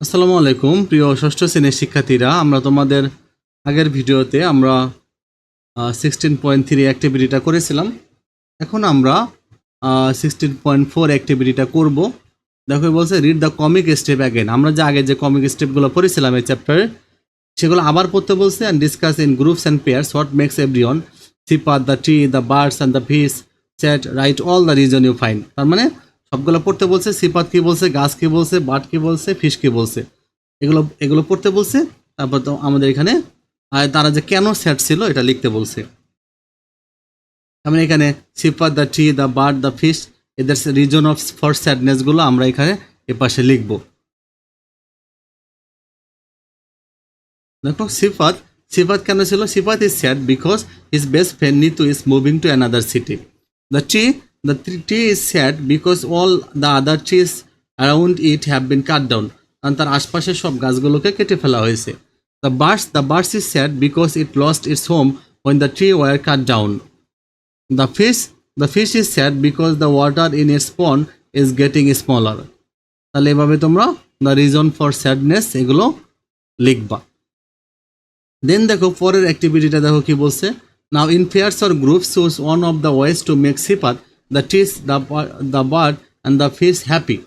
আসসালামু আলাইকুম, প্রিয় ষষ্ঠ শ্রেণির শিক্ষার্থীরা। আমরা তোমাদের আগের ভিডিওতে আমরা সিক্সটিন পয়েন্ট থ্রি অ্যাক্টিভিটিটা করেছিলাম। এখন আমরা সিক্সটিন পয়েন্ট ফোর অ্যাক্টিভিটিটা করব। দেখো বলছে read the comic strip again আমরা যে আগে যে কমিক স্টেপগুলো পড়েছিলাম এই চ্যাপ্টারে সেগুলো আবার পড়তে বলছে and discuss in groups and pairs what makes every on Sifat the tree the birds and the fish sad write all the reason you find তার মানে সবগুলো পড়তে বলছে, সিপাত কি বলছে, গাছ কি বলছে, বাট কি বলছে ফিশ কি বলছে। এগুলো এগুলো পড়তে বলছে, তারপর তো আমাদের এখানে তারা যে কেন স্যাট ছিল এটা লিখতে বলছে। আমরা এখানে Sifat, the tree, the bird the fish এদের রিজন অফ ফর স্যাডনেসগুলো আমরা এখানে এ পাশে লিখব। দেখো সিফাত সিফাত কেন ছিল? Sifat is sad because his best friend Nitu is moving to another city. The tree the tree is sad because all the other trees around it have been cut down কারণ তার আশপাশের সব গাছগুলোকে কেটে ফেলা হয়েছে। The birds the birds is sad because it lost its home when the tree were cut down the fish the fish is sad because the water in its pond is getting smaller তাহলে এভাবে তোমরা the reason for sadness এগুলো লিখবা। দেন দেখো পরের অ্যাক্টিভিটিটা দেখো কি বলছে। Now in pairs or group choose one of the ways to make Sifat the trees the the bird and the fish happy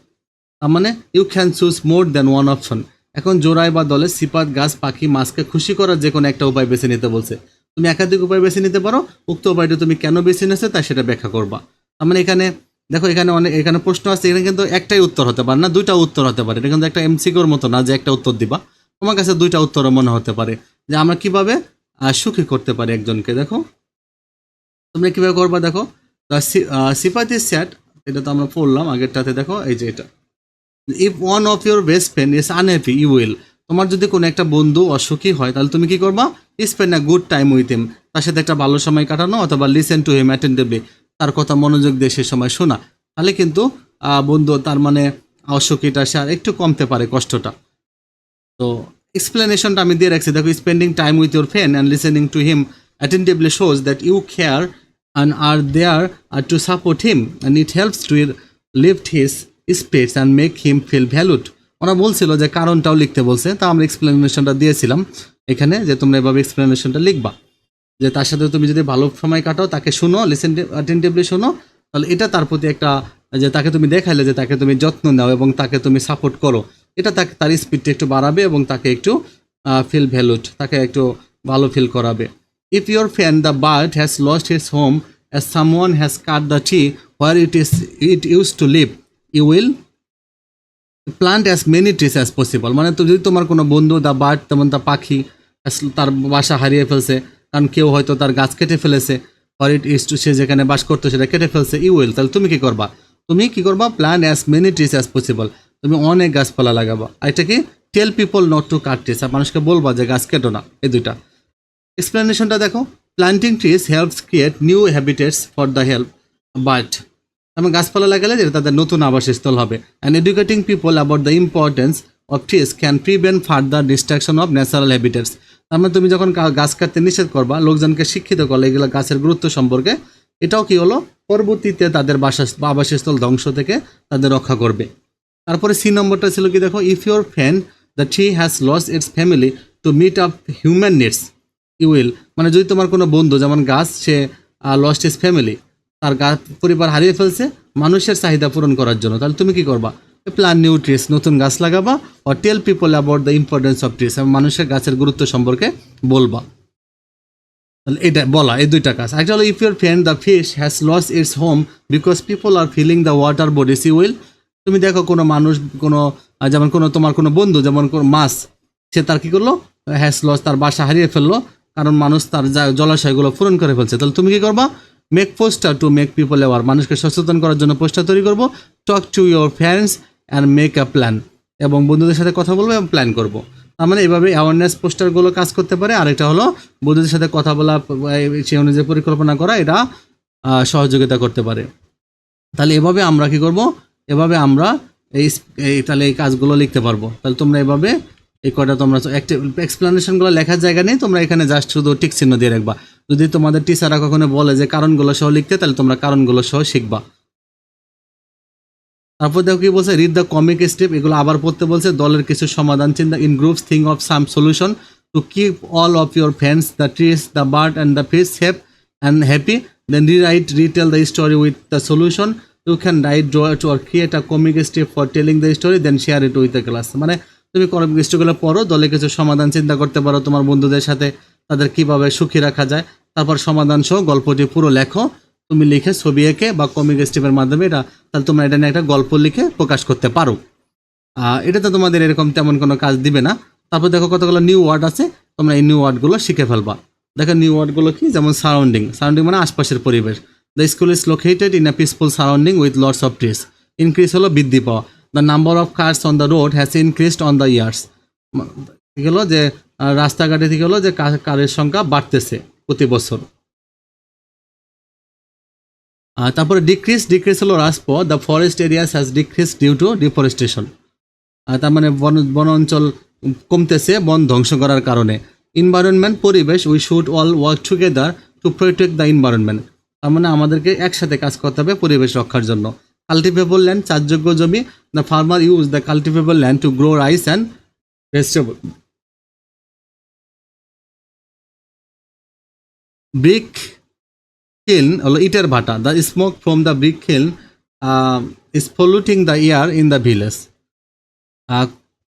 তার মানে you can choose more than one option এখন জোড়ায় বা দলে সিপাত, গাছ, পাখি, মাছকে খুশি করার যে কোনো একটা উপায় বেছে নিতে বলছে। তুমি একাধিক উপায় বেছে নিতে পারো, উক্ত উপায়টা তুমি কেন বেছে নিয়েছো তা সেটা ব্যাখ্যা করবা। তার মানে এখানে, দেখো এখানে অনেক, এখানে প্রশ্ন আছে, এখানে কিন্তু একটাই উত্তর হতে পারে না, দুইটা উত্তর হতে পারে। এটা কিন্তু একটা এমসিকিউর মতো না যে একটা উত্তর দিবা। তোমার কাছে দুইটা উত্তর মনে হতে পারে, যে আমরা কীভাবে সুখী করতে পারি একজনকে। দেখো, তোমরা কীভাবে করবা দেখো সিপাতি স্যাট, এটা তো আমরা পড়লাম, আগেরটাতে দেখো, এই যে এটা। If one of your best friend is unhappy you will তোমার যদি কোনো একটা বন্ধু অসুখী হয়, তাহলে তুমি কি করবা? Spend a good time with him তার সাথে একটা ভালো সময় কাটানো অথবা লিসেন টু হিম অ্যাটেন্টিভলি তার কথা মনোযোগ দিয়ে সে সময় শোনা। তাহলে কিন্তু বন্ধু তার মানে অসুখীটা সে আর একটু কমতে পারে কষ্টটা। তো এক্সপ্লেনেশনটা আমি দিয়ে রাখছি। দেখো spending time with your friend and listening to him attentively shows that you care and are there are to support him and it helps to lift his spirits and make him feel valued ওরা বলছিল যে, কারণটাও লিখতে বলছে। তা আমরা এক্সপ্লেনেশনটা দিয়েছিলাম এখানে, যে তোমরা এভাবে এক্সপ্লেনেশনটা লিখবা। যে তার সাথে তুমি যদি ভালো সময় কাটাও, তাকে শুনো লিসেন অ্যাটেন্টিভলি শোনো, তাহলে এটা তার প্রতি একটা, যে তাকে তুমি দেখাইলে যে তাকে তুমি যত্ন নাও এবং তাকে তুমি সাপোর্ট করো। এটা তাকে, তার স্পিডটা একটু বাড়াবে এবং তাকে একটু ফিল ভ্যালুড তাকে একটু ভালো ফিল করাবে। If your fan the bird has lost his home as some has cut the tree where it is it use to live you will plant as many trees as possible মানে তো যদি তোমার কোনো বন্ধু দা bird তেমন তা পাখি তার বাসা হারিয়ে ফেলছে, কারণ কেউ হয়তো তার গাছ কেটে ফেলেছে, or it is to সে যেখানে বাস করতো সেটা কেটে ফেলছে ইউ উইল তাহলে তুমি কি করবা? তুমি কি করবা? Plan as many trees as possible তুমি অনেক গাছপালা লাগাবা। এটা কি? Tell people not to cut trees আর মানুষকে বলবা যে গাছ কেটো না, এই দুইটা। এক্সপ্লেনেশনটা দেখো। Planting trees helps create new habitats for the help but আমি গাছপালা লাগালে যেটা তাদের নতুন আবাসস্থল হবে। And educating people about the importance of trees can prevent further destruction of natural habitats তার মানে তুমি যখন গাছ কাটতে নিষেধ করবা, লোকজনকে শিক্ষিত করলে এগুলো গাছের গুরুত্ব সম্পর্কে, এটাও কি হলো? পরবর্তীতে তাদের বাসা আবাসস্থল ধ্বংস থেকে তাদের রক্ষা করবে। তারপরে সি নম্বরটা ছিল কি দেখো if your fan the tree has lost its family to meet up human needs you will মানে যদি তোমার কোনো বন্ধু, যেমন গাছ, সে লস্ট ইস ফ্যামিলি তার গা, পরিবার হারিয়ে ফেলছে, মানুষের চাহিদা পূরণ করার জন্য, তাহলে তুমি কি করবা? প্ল্যান নিউ ট্রিস নতুন গাছ লাগাবা ও tell people about the importance of trees এবং মানুষের গাছের গুরুত্ব সম্পর্কে বলবা। তাহলে এটা বলা, এই দুইটা কাজ। একটা হলো if your friend the fish has lost its home because people are filling the water bodies you will তুমি দেখো কোনো মানুষ, কোনো যেমন কোনো, তোমার কোনো বন্ধু, যেমন কোনো মাছ, সে তার কি করল? হ্যাজ লস তার বাসা হারিয়ে ফেলল কারণ মানুষ তার জলাশয়গুলো পূরণ করে ফেলছে। তাহলে তুমি কি করবা? Make poster to make people aware মানুষকে সচেতন করার জন্য পোস্টার তৈরি করব। Talk to your friends and make a plan এবং বন্ধুদের সাথে কথা বলব এবং প্ল্যান করব। তার মানে এভাবে অ্যাওয়ারনেস পোস্টারগুলো কাজ করতে পারে। আরেকটা হলো, বন্ধুদের সাথে কথা বলা, সেই অনুযায়ী পরিকল্পনা করা, এটা সহযোগিতা করতে পারে। তাহলে এভাবে আমরা কি করব? এভাবে আমরা এই, তাহলে এই কাজগুলো লিখতে পারব। তাহলে তোমরা এভাবে এই কটা তোমরা এক্সপ্লেনেশনগুলো লেখার জায়গা নেই, তোমরা এখানে জাস্ট শুধু টিক চিহ্ন দিয়ে রাখবা। যদি তোমাদের টিচাররা কখনো বলে যে কারণগুলো সহ লিখতে, তাহলে তোমরা কারণগুলো সহ শিখবা। তারপর দেখো কি বলছে রিড দ্য কমিক স্টেপ এগুলো আবার পড়তে বলছে, দলের কিছু সমাধান চিন্তা in groups think of some solution to keep all of your friends the trees the bird and the fish help and happy then re rewrite retell the story with the solution you can write draw too or create a comic strip for telling the story then share it with the class মানে তুমি comic স্টোরিগুলো পড়ো দলে কিছু সমাধান চিন্তা করতে পারো তোমার বন্ধুদের সাথে তাদের কীভাবে সুখী রাখা যায়। তারপর সমাধান সহ গল্পটি পুরো লেখো তুমি লিখে ছবি এঁকে বা কমিক স্ট্রিপের মাধ্যমে এটা তাহলে তোমরা এটা নিয়ে একটা গল্প লিখে প্রকাশ করতে পারো। আহ, এটাতে তোমাদের এরকম তেমন কোনো কাজ দিবে না। তারপর দেখো কতগুলো নিউ ওয়ার্ড আছে তোমরা এই নিউ ওয়ার্ডগুলো শিখে ফেলবা। দেখো নিউ ওয়ার্ডগুলো কি? যেমন সারাউন্ডিং সারাউন্ডিং মানে আশপাশের পরিবেশ। The school is located in a peaceful surrounding with lots of trees increase হলো বৃদ্ধি পাওয়া। The number of cars on the road has increased on the years ঠিক হলো যে রাস্তাঘাটে থেকে হলো যে কারের সংখ্যা বাড়তেছে প্রতি বছর। তারপরে ডিক্রিজ ডিক্রিজ হলো হ্রাস the forest areas has decrease due to deforestation তার মানে বন বন অঞ্চল কমতেছে, বন ধ্বংস করার কারণে। ইনভায়রনমেন্ট পরিবেশ we should all work together to protect the environment তার মানে আমাদেরকে একসাথে কাজ করতে হবে পরিবেশ রক্ষার জন্য। কাল্টিভেবল ল্যান্ড চাষযোগ্য জমি the farmer use the cultivable land to grow rice and vegetable brick kiln, হলো ইটের ভাটা। The smoke from the brick kiln is polluting the air in the village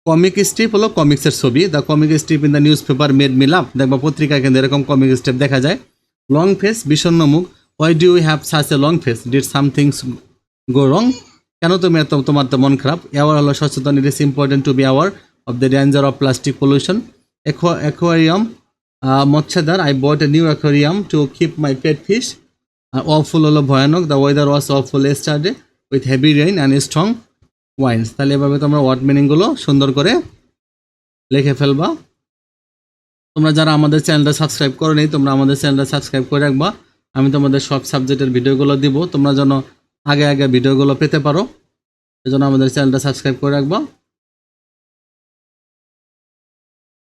comic strip হলো কমিক্সের ছবি। The comic strip in the news paper made me love দেখবা পত্রিকায় কিন্তু এরকম কমিক স্ট্রিপ দেখা যায়। লং ফেস বিষণ্ণ মুখ। Why do you have such a long face did something's go wrong কেন তুমি এত তোমার তো মন খারাপ? অ্যাওয়ার হলো সচেতন it is important to be aware of the danger of plastic pollution aquarium মৎস্যদার I bought a new aquarium to keep my pet fish awful হলো ভয়ানক the weather was awful yesterday with heavy rain and strong winds তাহলে এভাবে তোমরা word মিনিংগুলো সুন্দর করে লিখে ফেলবা। তোমরা যারা আমাদের চ্যানেলটা সাবস্ক্রাইব করো নি, তোমরা আমাদের চ্যানেলটা সাবস্ক্রাইব করে রাখবা। আমি তোমাদের সব সাবজেক্টের ভিডিওগুলো দিব। তোমরা যেন আগে আগে ভিডিওগুলো পেতে পারো। এজন্য আমাদের চ্যানেলটা সাবস্ক্রাইব করে রাখবা।